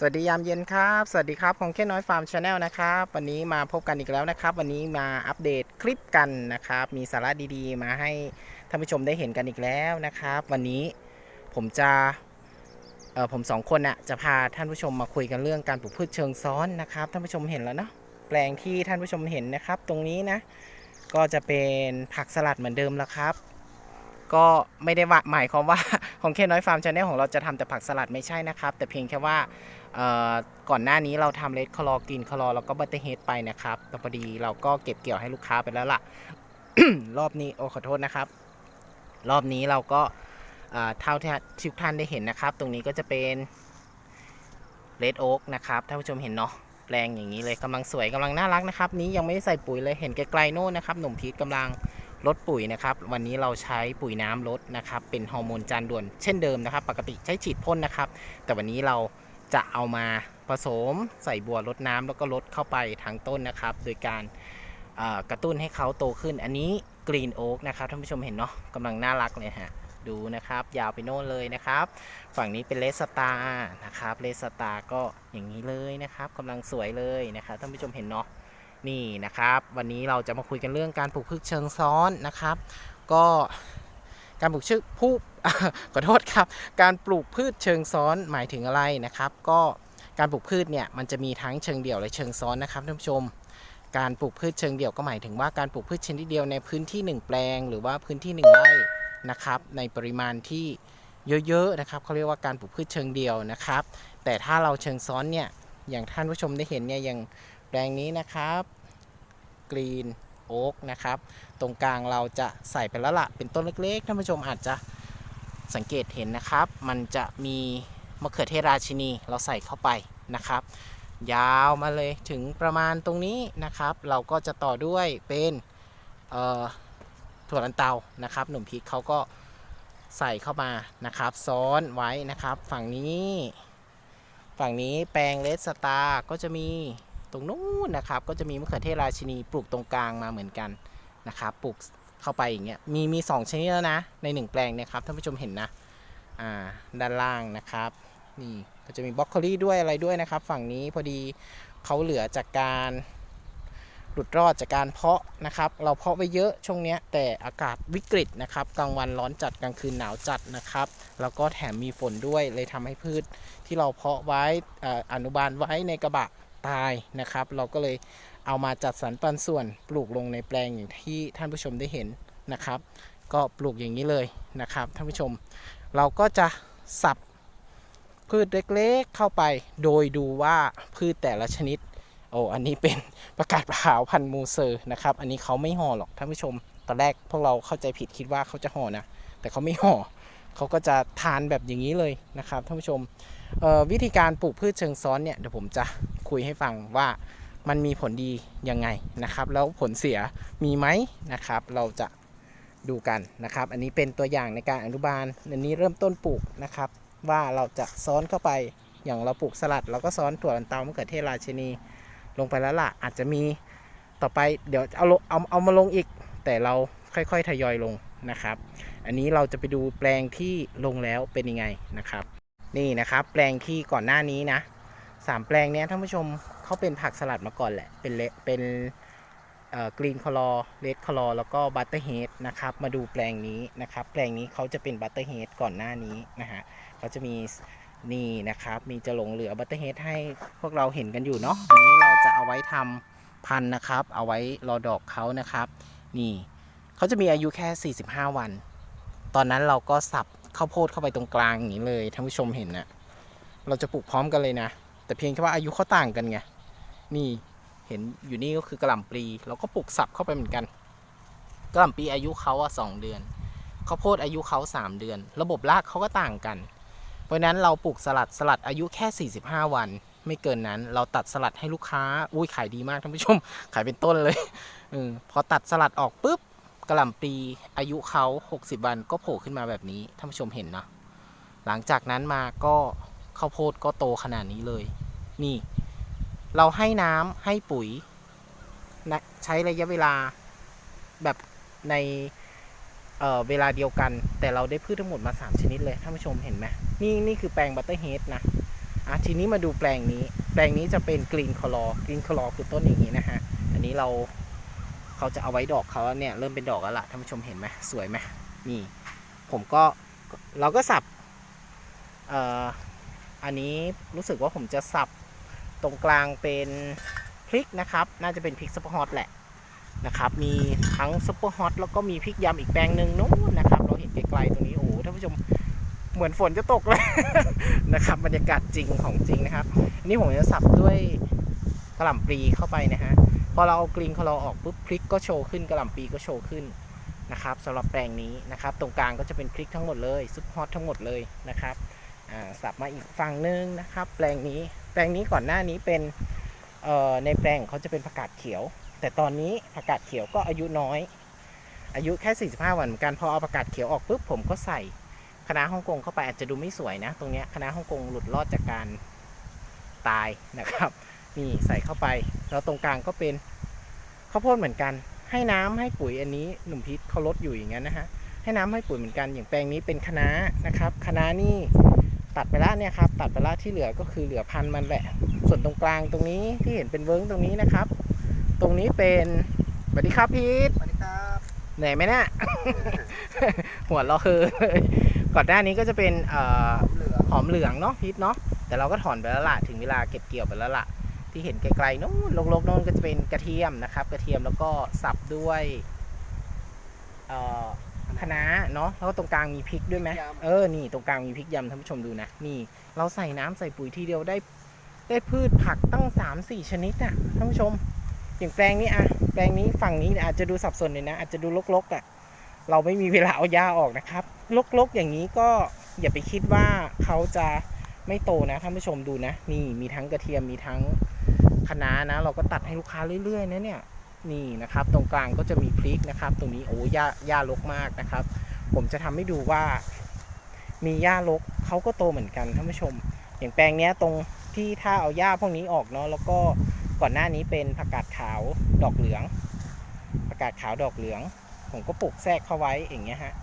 สวัสดียามเย็นครับ สวัสดีครับของแค่น้อยฟาร์มชาแนลนะครับ วันนี้มาพบกันอีกแล้วนะครับ วันนี้มาอัปเดตคลิปกันนะครับ มีสาระดีๆ มาให้ท่านผู้ชมได้เห็นกันอีกแล้วนะครับ วันนี้ผมจะเออผมสองคนน่ะจะพาท่านผู้ชมมาคุยกันเรื่องการปลูกพืชเชิงซ้อนนะครับ ท่านผู้ชมเห็นแล้วเนาะแปลงที่ท่านผู้ชมเห็นนะครับ ตรงนี้นะก็จะเป็นผักสลัดเหมือนเดิมแล้วครับ ก็ไม่ได้ว่าหมายความว่าของแค่น้อยฟาร์มชาแนลของเราจะทำแต่ผักสลัดไม่ใช่นะครับ แต่เพียงแค่ว่า ก่อนหน้านี้เราทำเลดคลอกินคลอแล้วก็บัตเตอร์เฮดไปนะครับแต่พอดีเราก็เก็บเกี่ยวให้ลูกค้าไปแล้วล่ะ รอบนี้โอ้ขอโทษนะครับ รอบนี้เราก็เท่าที่ทุกท่านได้เห็นนะครับ ตรงนี้ก็จะเป็นเลดโอ๊กนะครับท่านผู้ชมเห็นเนาะแปลงอย่างนี้เลยกำลังสวยกำลังน่ารักนะครับ นี้ยังไม่ได้ใส่ปุ๋ยเลยเห็นไกลๆโน่นนะครับหนุ่มพีทกำลังลดปุ๋ยนะครับ วันนี้เราใช้ปุ๋ยน้ำลดนะครับ เป็นฮอร์โมนจานด่วนเช่นเดิมนะครับ ปกติใช้ฉีดพ่นนะครับ แต่วันนี้เรา จะเอามาผสมใส่บัวรดน้ำแล้วก็ลดเข้าไปทางต้นนะครับ โดยการกระตุ้นให้เขาโตขึ้น อันนี้กรีนโอ๊กนะครับท่านผู้ชมเห็นเนาะกำลังน่ารักเลยฮะดูนะครับ ยาวไปโน่นเลยนะครับ ฝั่งนี้เป็นเลสตาร์นะครับเลสตาร์ก็อย่างนี้เลยนะครับกำลังสวยเลยนะครับท่านผู้ชมเห็นเนาะนี่นะครับ วันนี้เราจะมาคุยกันเรื่องการปลูกพืชเชิงซ้อนนะครับ ก็ การปลูกชื่อผู้ขอโทษครับ การปลูกพืชเชิงซ้อนหมายถึงอะไรนะครับ ก็การปลูกพืชเนี่ยมันจะมีทั้งเชิงเดี่ยวและเชิงซ้อนนะครับท่านผู้ชม การปลูกพืชเชิงเดี่ยวก็หมายถึงว่าการปลูกพืชชนิดเดียวในพื้นที่ 1 แปลง หรือว่าพื้นที่1ไร่นะครับในปริมาณที่เยอะๆนะครับเขาเรียกว่าการปลูกพืชเชิงเดี่ยวนะครับ แต่ถ้าเราเชิงซ้อนเนี่ยอย่างท่านผู้ชมได้เห็นเนี่ยอย่างแปลงนี้นะครับกรีน โอ๊กนะครับ ตรงกลางเราจะใส่ไปแล้วละเป็นต้นเล็กๆท่านผู้ชมอาจจะสังเกตเห็นนะครับ มันจะมีมะเขือเทศราชินีเราใส่เข้าไปนะครับ ยาวมาเลยถึงประมาณตรงนี้นะครับ เราก็จะต่อด้วยเป็นถั่วลันเตานะครับ หนุ่มพีคเขาก็ใส่เข้ามานะครับ ซ้อนไว้นะครับ ฝั่งนี้ ฝั่งนี้แปลงเลสตาร์ก็จะมี ตรงนู้นนะครับก็จะมีมะเขือเทศราชินีปลูกตรงกลางมาเหมือนกันนะครับปลูกเข้าไปอย่างเงี้ยมีมีสองชนิดแล้วนะในหนึ่งแปลงนะครับท่านผู้ชมเห็นนะอ่าด้านล่างนะครับนี่ก็จะมีบรอกโคลี่ด้วยอะไรด้วยนะครับ ฝั่งนี้พอดีเขาเหลือจากการหลุดรอดจากการเพาะนะครับ เราเพาะไปเยอะช่วงเนี้ยแต่อากาศวิกฤตนะครับกลางวันร้อนจัดกลางคืนหนาวจัดนะครับ แล้วก็แถมมีฝนด้วยเลยทำให้พืชที่เราเพาะไว้อาอนุบาลไว้ในกระบะ ตายนะครับ เราก็เลยเอามาจัดสรรปันส่วนปลูกลงในแปลงอย่างที่ท่านผู้ชมได้เห็นนะครับ ก็ปลูกอย่างนี้เลยนะครับท่านผู้ชม เราก็จะสับพืชเล็กๆเข้าไป โดยดูว่าพืชแต่ละชนิดโอ้อันนี้เป็นประกาศขาวพันมูเซอร์นะครับ อันนี้เขาไม่ห่อหรอกท่านผู้ชม ตอนแรกพวกเราเข้าใจผิดคิดว่าเขาจะห่อนะ แต่เขาไม่ห่อ เขาก็จะทานแบบอย่างนี้เลยนะครับท่านผู้ชมเอ่อวิธีการปลูกพืชเชิงซ้อนเนี่ยเดี๋ยวผมจะ คุยให้ฟังว่ามันมีผลดียังไงนะครับ แล้วผลเสียมีไหมนะครับ เราจะดูกันนะครับ อันนี้เป็นตัวอย่างในการอนุบาล อันนี้เริ่มต้นปลูกนะครับ ว่าเราจะซ้อนเข้าไปอย่างเราปลูกสลัด เราก็ซ้อนถั่วลันเตามะเขือเทศราชินี ลงไปแล้วล่ะอาจจะมีต่อไปเดี๋ยวเอาเอาเอามาลงอีก แต่เราค่อยๆทยอยลงนะครับ อันนี้เราจะไปดูแปลงที่ลงแล้วเป็นยังไงนะครับ นี่นะครับ แปลงที่ก่อนหน้านี้นะ สามแปลงเนี้ยท่านผู้ชมเขาเป็นผักสลัดมาก่อนแหละ เป็นเลเป็นกรีนคลอเรดคลอแล้วก็บัตเตอร์เฮดนะครับ มาดูแปลงนี้นะครับ แปลงนี้เขาจะเป็นบัตเตอร์เฮดก่อนหน้านี้นะฮะเขาจะมีนี่นะครับ มีจะหลงเหลือบัตเตอร์เฮดให้พวกเราเห็นกันอยู่เนาะอันนี้เราจะเอาไว้ทำพันธุ์นะครับ เอาไว้รอดอกเขานะครับ นี่เขาจะมีอายุแค่ 45 วัน ตอนนั้นเราก็สับข้าวโพดเข้าไปตรงกลางอย่างนี้เลยท่านผู้ชมเห็นนะเราจะปลูกพร้อมกันเลยนะ แต่เพียงแค่ว่าอายุเขาต่างกันไง นี่เห็นอยู่นี่ก็คือกระหล่ำปลีเราก็ปลูกสับเข้าไปเหมือนกันกระหล่ำปลีอายุเขาอะสองเดือนข้าวโพดอายุเขาสามเดือน ระบบรากเขาก็ต่างกัน เพราะฉะนั้นเราปลูกสลัดสลัดอายุแค่ 45 วัน ไม่เกินนั้นเราตัดสลัดให้ลูกค้าอุ้ยขายดีมากท่านผู้ชม ขายเป็นต้นเลยอพอตัดสลัดออกปุ๊บกระหล่ำปลีอายุเขา60 วันก็โผล่ขึ้นมาแบบนี้ท่านผู้ชมเห็นนะหลังจากนั้นมาก็ ข้าวโพดก็โตขนาดนี้เลย นี่ เราให้น้ำให้ปุ๋ยนะใช้ระยะเวลาแบบในเเวลาเดียวกัน แต่เราได้พืชทั้งหมดมา 3 ชนิดเลยท่านผู้ชมเห็นไหมนี่นี่คือแปลงบัตเตอร์เฮดนะอะทีนี้มาดูแปลงนี้ แปลงนี้จะเป็นกรีนคลอกรีนคลอคือต้นอย่างนี้นะฮะ อันนี้เราเขาจะเอาไว้ดอกเขาเนี่ยเริ่มเป็นดอกแล้วล่ะท่านผู้ชมเห็นไหมสวยไหมนี่ ผมก็เราก็สับเอันนี้รู้สึกว่าผมจะสับตรงกลางเป็นพริกนะครับ น่าจะเป็นพริกซุปเปอร์ฮอตแหละนะครับ มีทั้งซุปเปอร์ฮอตแล้วก็มีพริกยำอีกแปลงหนึ่งนู้นนะครับ เราเห็นไกลๆตรงนี้โอ้โหท่านผู้ชมเหมือนฝนจะตกเลยนะครับ บรรยากาศจริงของจริงนะครับนนี้ผมจะสับด้วยกระหล่ำปลีเข้าไปนะฮะ พอเราเอากรีนคลอออกปุ๊บพริกก็โชว์ขึ้นกระหล่ำปลีก็โชว์ขึ้นนะครับสำหรับแปลงนี้นะครับ ตรงกลางก็จะเป็นพริกทั้งหมดเลยซุปฮอตทั้งหมดเลยนะครับ สับมาอีกฝั่งหนึงนะครับ แปลงนี้แปลงนี้ก่อนหน้านี้เป็นในแปลงเขาจะเป็นผักกาดเขียว แต่ตอนนี้ผักกาดเขียวก็อายุน้อย อายุแค่ 45 วันเหมือนกันพอเอาผักกาดเขียวออกปุ๊บผมก็ใส่คณะฮ่องกงเข้าไปอาจจะดูไม่สวยนะ ตรงเนี้ยคณะฮ่องกงหลุดรอดจากการตายนะครับนี่ใส่เข้าไปแล้วตรงกลางก็เป็นข้าวโพดเหมือนกัน ให้น้ำให้ปุ๋ยอันนี้หนุ่มพิษเขาลดอยู่อย่างนั้นนะฮะให้น้ำให้ปุ๋ยเหมือนกันอย่างแปลงนี้เป็นคณะนะครับคณะนี่ ตัดไปแล้วเนี่ยครับตัดไปแล้วที่เหลือก็คือเหลือพันธุ์มันแหละ ส่วนตรงกลางตรงนี้ที่เห็นเป็นเวิ้งตรงนี้นะครับ ตรงนี้เป็นสวัสดีครับพีทสวัสดีครับเหนื่อยไหมเนี่ยหัวเราะคือก่อนหน้านี้ก็จะเป็นเอ่อเหลือหอมเหลืองเนาะพีทเนาะแต่เราก็ถอนไปแล้วล่ะถึงเวลาเก็บเกี่ยวไปแล้วล่ะที่เห็นไกลๆโน้นลกๆโน้นก็จะเป็นกระเทียมนะครับ กระเทียมแล้วก็สับด้วยเอ่อ คะน้าเนาะแล้วก็ตรงกลางมีพริกด้วยไหมเออนี่ตรงกลางมีพริกยำท่านผู้ชมดูนะนี่ เราใส่น้ำใส่ปุ๋ยทีเดียวได้ ได้พืชผักตั้ง3ามสี่ชนิดอะท่านผู้ชม อย่างแปลงนี้อะแปลงนี้ฝั่งนี้อาจจะดูสับสนเลยนะ อาจจะดูลกๆอะเราไม่มีเวลาเอาหญ้าออกนะครับลกๆอย่างนี้ก็อย่าไปคิดว่าเขาจะไม่โตนะท่านผู้ชมดูนะ นี่มีทั้งกระเทียมมีทั้งคะน้านะ เราก็ตัดให้ลูกค้าเรื่อยๆนะเนี่ย นี่นะครับ ตรงกลางก็จะมีพริกนะครับ ตรงนี้โอ้หญ้าหญ้ารกมากนะครับ ผมจะทำให้ดูว่า มีหญ้ารกเขาก็โตเหมือนกันท่านผู้ชม อย่างแปลงเนี้ยตรงที่ถ้าเอาหญ้าพวกนี้ออกเนาะแล้วก็ก่อนหน้านี้เป็นผักกาดขาวดอกเหลืองผักกาดขาวดอกเหลือง ผมก็ปลูกแทรกเข้าไว้อย่างเงี้ยฮะ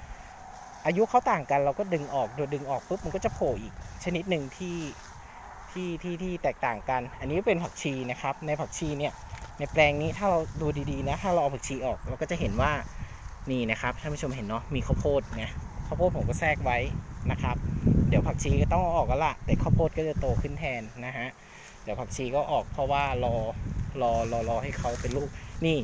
อายุเขาต่างกันเราก็ดึงออกโดยดึงออกปุ๊บมันก็จะโผล่อีกชนิดหนึ่งที่ที่ที่ที่แตกต่างกัน อันนี้เป็นผักชีนะครับ ในผักชีเนี่ยในแปลงนี้ถ้าเราดูดีๆนะ ถ้าเราเอาผักชีออกเราก็จะเห็นว่านี่นะครับท่านผู้ชมเห็นเนาะมีข้าวโพดไงข้าวโพดผมก็แทรกไว้นะครับ เดี๋ยวผักชีก็ต้องเอาออกกันละแต่ข้าวโพดก็จะโตขึ้นแทนนะฮะเดี๋ยวผักชีก็ออกเพราะว่ารอรอรอรอให้เขาเป็นลูกนี่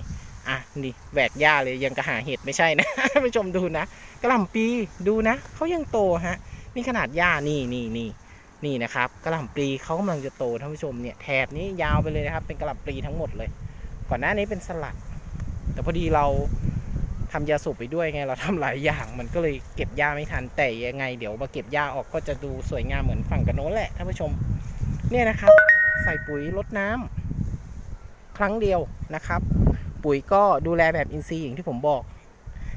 อะนี่แหวกหญ้าเลยยังกระหาเห็ดไม่ใช่นะท่านผู้ชมดูนะกระหล่ำปีดูนะเขายังโตฮะนี่ขนาดหญ้านี่นี่นี่ นี่นะครับกระหล่ำปลีเขากำลังจะโตท่านผู้ชมเนี่ยแถบนี้ยาวไปเลยนะครับ เป็นกระหล่ำปลีทั้งหมดเลย ก่อนหน้านี้เป็นสลัด แต่พอดีเราทำยาสูบไปด้วยไงเราทำหลายอย่างมันก็เลยเก็บหญ้าไม่ทันแต่ยังไง เดี๋ยวมาเก็บหญ้าออกก็จะดูสวยงามเหมือนฝั่งกันโน้นแหละท่านผู้ชม เนี่ยนะครับ ใส่ปุ๋ยลดน้ำครั้งเดียวนะครับ ปุ๋ยก็ดูแลแบบอินทรีย์อย่างที่ผมบอก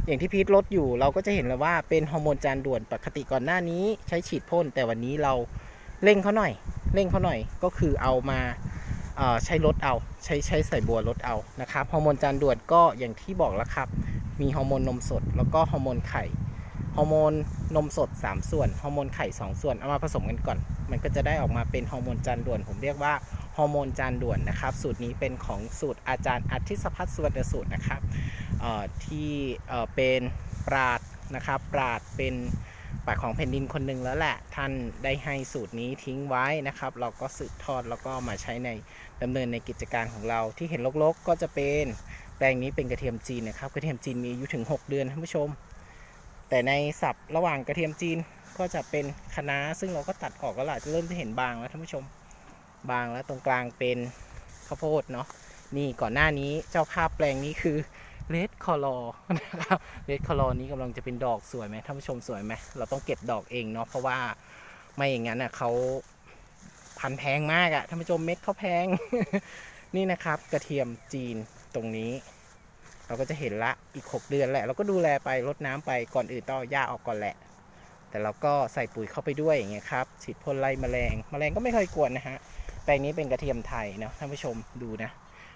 อย่างที่พีทลดอยู่เราก็จะเห็นแล้วว่าเป็นฮอร์โมนจานด่วนปกติก่อนหน้านี้ใช้ฉีดพ่นแต่วันนี้เรา เร่งเขาหน่อยเร่งเขาหน่อยก็คือเอามาใช้ลดเอาใช้ใช้ใส่บัวลดเอานะครับฮอร์โมนจานด่วนก็อย่างที่บอกแล้วครับ มีฮอร์โมนนมสด แล้วก็ฮอร์โมนไข่ฮอร์โมนนมสด 3 ส่วนฮอร์โมนไข่ 2 ส่วนเอามาผสมกันก่อน มันก็จะได้ออกมาเป็นฮอร์โมนจานด่วน ผมเรียกว่าฮอร์โมนจานด่วนนะครับ สูตรนี้เป็นของสูตรอาจารย์อาทิตย์พัฒน์สุวรรณสูตรนะครับที่เป็นปราดนะครับปราดเป็น ปาดของแผ่นดินคนหนึ่งแล้วแหละ ท่านได้ให้สูตรนี้ทิ้งไว้นะครับ เราก็สืบทอดแล้วก็มาใช้ในดำเนินในกิจการของเราที่เห็นลกๆ ก็จะเป็นแปลงนี้เป็นกระเทียมจีนนะครับ กระเทียมจีนมีอายุถึง 6 เดือนท่านผู้ชม แต่ในสับระหว่างกระเทียมจีนก็จะเป็นคะน้าซึ่งเราก็ตัดออกแล้วล่ะจะเริ่มจะเห็นบางแล้วท่านผู้ชม บางแล้วตรงกลางเป็นข้าวโพดเนาะนี่ก่อนหน้านี้เจ้าภาพแปลงนี้คือ เลดคอลอนะครับเลดคอลอนี้กำลังจะเป็นดอกสวยไหมท่านผู้ชมสวยไหมเราต้องเก็บดอกเองเนาะเพราะว่าไม่อย่างนั้นอะเขาพันแพงมากอะท่านผู้ชมเม็ดเขาแพง นี่นะครับกระเทียมจีนตรงนี้ เราก็จะเห็นละอีก 6 เดือนแหละ เราก็ดูแลไปรดน้ำไปก่อนอื่นต้องเอาหญ้าออกก่อนแหละ แต่เราก็ใส่ปุ๋ยเข้าไปด้วยอย่างเงี้ยครับฉีดพ่นไล่แมลงแมลงก็ไม่ค่อยกวนนะฮะแปลงนี้เป็นกระเทียมไทยเนาะท่านผู้ชมดูนะ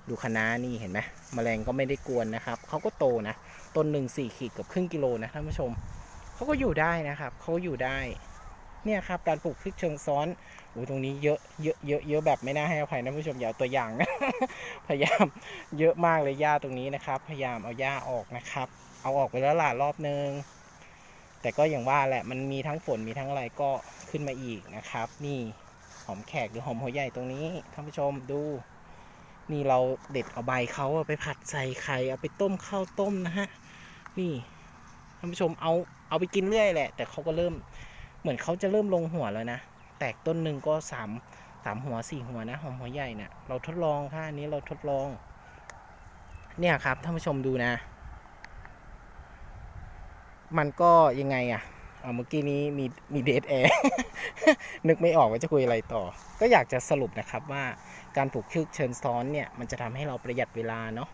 ดูคณะนี่เห็นไหมแมลงก็ไม่ได้กวนนะครับเขาก็โตนะต้นหนึ่งสี่ขีดเกับครึ่งกิโลนะท่านผู้ชมเขาก็อยู่ได้นะครับเขาอยู่ได้เนี่ยครับการปลูกพริกเชิงซ้อนโอ้ตรงนี้เยอะเยอะเยอะเยอะแบบไม่น่าให้อภัยนะผู้ชมอย่าเอาตัวอย่างนะพยายามเยอะมากเลยหญ้าตรงนี้นะครับ พยายามเอาหญ้าออกนะครับ เอาออกไปแล้วหล่ะรอบนึงแต่ก็อย่างว่าแหละมันมีทั้งฝนมีทั้งอะไรก็ขึ้นมาอีกนะครับ นี่หอมแขกหรือหอมหัวใหญ่ตรงนี้ท่านผู้ชมดู นี่เราเด็ดเอาใบเขาไปผัดใส่ไข่เอาไปต้มข้าวต้มนะฮะ นี่ท่านผู้ชมเอาเอาไปกินเรื่อยแหละ แต่เขาก็เริ่มเหมือนเขาจะเริ่มลงหัวแล้วนะ แตกต้นหนึ่งก็สามสามหัวสี่หัวนะหอมหัวใหญ่เนี่ยเราทดลองค่ะอันนี้เราทดลอง เนี่ยครับท่านผู้ชมดูนะ มันก็ยังไงอะเอาเมื่อกี้นี้มีมีเดทแอร์นึกไม่ออกว่าจะคุยอะไรต่อ ก็อยากจะสรุปนะครับว่า การปลูกพืชเชิญซ้อนเนี่ยมันจะทำให้เราประหยัดเวลาเนาะ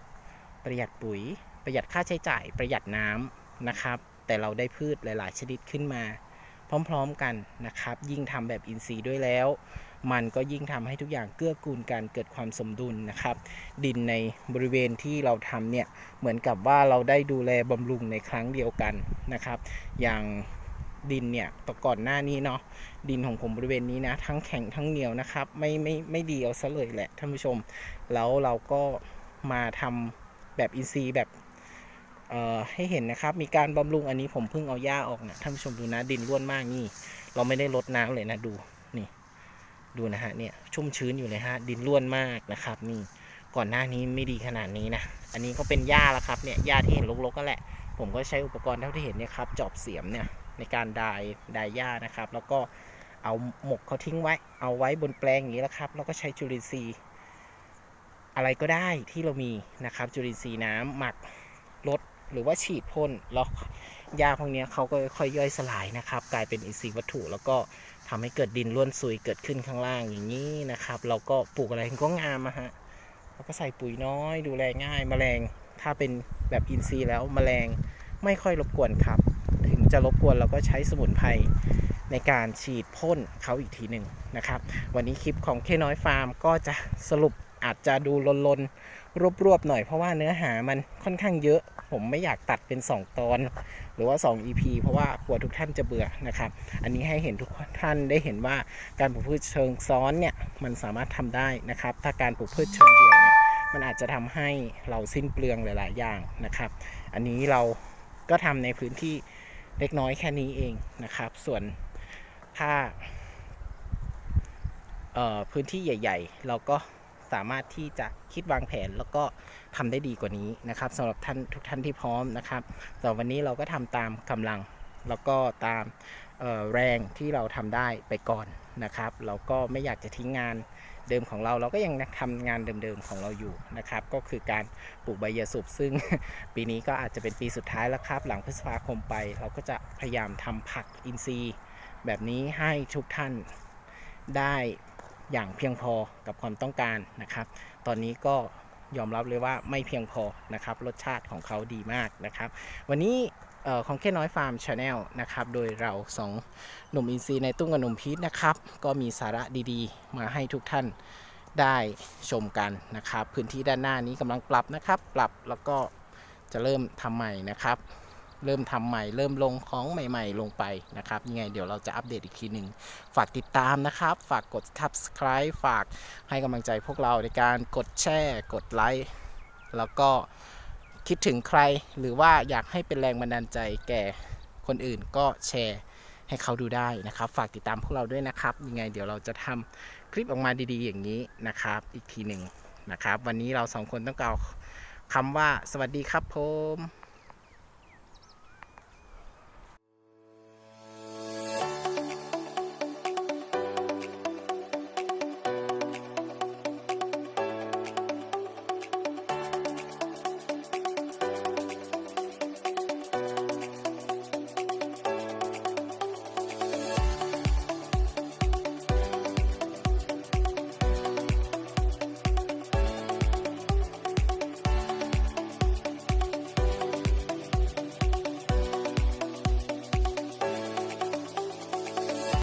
ประหยัดปุ๋ย ประหยัดค่าใช้จ่าย ประหยัดน้ำนะครับ แต่เราได้พืชหลาย ๆ ชนิดขึ้นมา พร้อม ๆ กันนะครับ ยิ่งทำแบบอินทรีย์ด้วยแล้ว มันก็ยิ่งทำให้ทุกอย่างเกื้อกูลกันเกิดความสมดุลนะครับ ดินในบริเวณที่เราทำเนี่ยเหมือนกับว่าเราได้ดูแลบำรุงในครั้งเดียวกันนะครับ อย่าง ดินเนี่ยต่อก่อนหน้านี้เนาะดินของผมบริเวณนี้นะ ทั้งแข็งทั้งเหนียวนะครับ ไม่ไม่ไม่ดีเอาซะเลยแหละท่านผู้ชม แล้วเราก็มาทำแบบอินทรีย์แบบเอ่อให้เห็นนะครับ มีการบำรุงอันนี้ผมเพิ่งเอาหญ้าออกนะท่านผู้ชมดูนะดินร่วนมากนี่ เราไม่ได้ลดน้ำเลยนะดูนี่ ดูนะฮะเนี่ยชุ่มชื้นอยู่เลยฮะดินร่วนมากนะครับ นี่ก่อนหน้านี้ไม่ดีขนาดนี้นะ อันนี้ก็เป็นหญ้าแล้วครับเนี่ยหญ้าที่เห็นรกๆก็แหละ ผมก็ใช้อุปกรณ์เท่าที่เห็นเนี่ยครับจอบเสียมเนี่ย ในการดายดายหญ้านะครับ แล้วก็เอาหมกเขาทิ้งไว้ เอาไว้บนแปลงอย่างนี้แหละครับ แล้วก็ใช้จุลินทรีย์อะไรก็ได้ที่เรามีนะครับ จุลินทรีย์น้ำหมักลดหรือว่าฉีดพ่นแล้วหญ้าพวกนี้เขาก็ค่อยย่อยสลายนะครับ กลายเป็นอินทรีย์วัตถุ แล้วก็ทำให้เกิดดินร่วนซุยเกิดขึ้นข้างล่างอย่างนี้นะครับ เราก็ปลูกอะไรก็งามอะฮะแล้วก็ใส่ปุ๋ยน้อยดูแลง่ายแมลง ถ้าเป็นแบบอินทรีย์แล้วแมลงไม่ค่อยรบกวนครับ จะรบกวนเราก็ใช้สมุนไพรในการฉีดพ่นเขาอีกทีหนึ่งนะครับ วันนี้คลิปของเคน้อยฟาร์มก็จะสรุปอาจจะดูลนๆ รวบๆ หน่อยเพราะว่าเนื้อหามันค่อนข้างเยอะ ผมไม่อยากตัดเป็น 2 ตอน หรือว่า 2 EP เพราะว่ากลัวทุกท่านจะเบื่อนะครับ อันนี้ให้เห็นทุกท่านได้เห็นว่าการปลูกพืชเชิงซ้อนเนี่ยมันสามารถทำได้นะครับ ถ้าการปลูกพืชเชิงเดียวเนี่ยมันอาจจะทำให้เราสิ้นเปลืองหลาย ๆ อย่างนะครับ อันนี้เราก็ทำในพื้นที่ เล็กน้อยแค่นี้เองนะครับ ส่วนถ้าพื้นที่ใหญ่ ๆ เราก็สามารถที่จะคิดวางแผนแล้วก็ทำได้ดีกว่านี้นะครับสำหรับท่านทุกท่านที่พร้อมนะครับสำหรับวันนี้เราก็ทำตามกำลังแล้วก็ตามแรงที่เราทำได้ไปก่อนนะครับ เราก็ไม่อยากจะทิ้งงาน เดิมของเราเราก็ยังทำงานเดิมๆของเราอยู่นะครับ ก็คือการปลูกใบยาสูบซึ่งปีนี้ก็อาจจะเป็นปีสุดท้ายแล้วครับ หลังพฤษภาคมไป เราก็จะพยายามทำผักอินทรีย์ แบบนี้ให้ทุกท่านได้อย่างเพียงพอกับความต้องการนะครับ ตอนนี้ก็ยอมรับเลยว่าไม่เพียงพอนะครับ รสชาติของเขาดีมากนะครับ วันนี้ ของแค่น้อยฟาร์มชาแนลนะครับ โดยเราสองหนุ่มอินซีในตุ้งกับหนุ่มพีทนะครับ ก็มีสาระดีๆ มาให้ทุกท่านได้ชมกันนะครับ พื้นที่ด้านหน้านี้กำลังปรับนะครับ ปรับแล้วก็จะเริ่มทำใหม่นะครับ เริ่มทำใหม่ เริ่มลงของใหม่ ๆ ลงไปนะครับ ยังไงเดี๋ยวเราจะอัปเดตอีกทีหนึ่งฝากติดตามนะครับ ฝากกด subscribe ฝากให้กำลังใจพวกเราในการกดแชร์ กดไลค์แล้วก็ คิดถึงใคร หรือว่าอยากให้เป็นแรงบันดาลใจแก่คนอื่นก็แชร์ให้เขาดูได้นะครับ ฝากติดตามพวกเราด้วยนะครับ ยังไงเดี๋ยวเราจะทำคลิปออกมาดีๆอย่างนี้นะครับ อีกทีหนึ่งนะครับ วันนี้เราสองคนต้องกล่าวคำว่าสวัสดีครับผม